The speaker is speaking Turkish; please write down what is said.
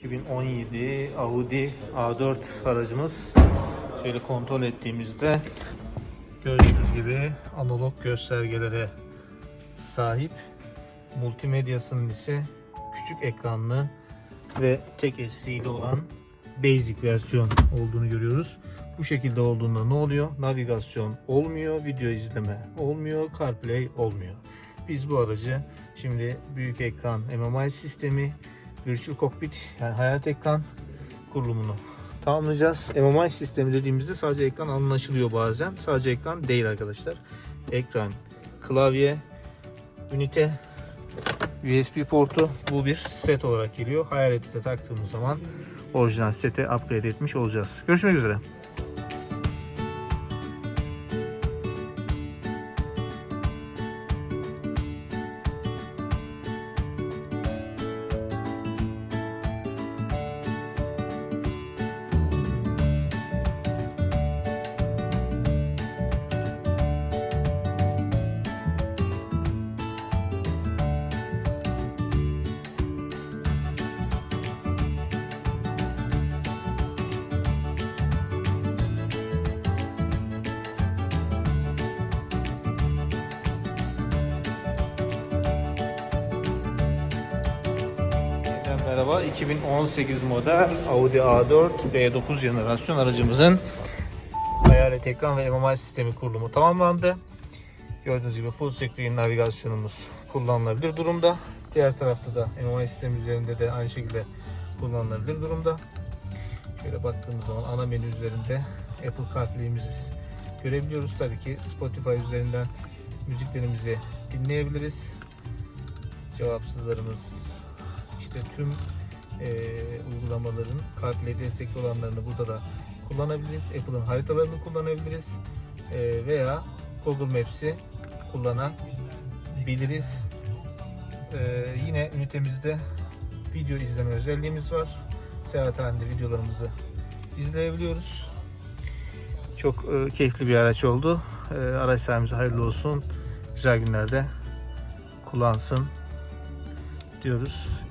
2017 Audi A4 aracımız şöyle kontrol ettiğimizde gördüğünüz gibi analog göstergelere sahip multimedyasının ise küçük ekranlı ve tek SD'li olan basic versiyon olduğunu görüyoruz. Bu şekilde olduğunda ne oluyor? Navigasyon olmuyor, video izleme olmuyor, CarPlay olmuyor. Biz bu aracı şimdi büyük ekran MMI sistemi, Virtual Cockpit yani hayat ekran kurulumunu tamamlayacağız. MMI sistemi dediğimizde sadece ekran anlaşılıyor bazen. Sadece ekran değil arkadaşlar. Ekran, klavye, ünite, USB portu bu bir set olarak geliyor. Hayaleti de taktığımız zaman orijinal sete upgrade etmiş olacağız. Görüşmek üzere. Merhaba, 2018 model Audi A4 B9 jenerasyon aracımızın hayalet ekran ve MMI sistemi kurulumu tamamlandı. Gördüğünüz gibi full screen navigasyonumuz kullanılabilir durumda. Diğer tarafta da MMI sistemi üzerinde de aynı şekilde kullanılabilir durumda. Şöyle baktığımız zaman ana menü üzerinde Apple CarPlay'imizi görebiliyoruz. Tabii ki Spotify üzerinden müziklerimizi dinleyebiliriz. Cevapsızlarımız işte tüm eee, uygulamaların CarPlay destekli olanlarını burada da kullanabiliriz. Apple'ın haritalarını kullanabiliriz. Eee, veya Google Maps'i kullanabiliriz. Eee, yine ünitemizde video izleme özelliğimiz var. Seyahat halinde videolarımızı izleyebiliyoruz. Çok eee, keyifli bir araç oldu. Eee, araç sahibimize hayırlı olsun. Güzel günlerde kullansın diyoruz.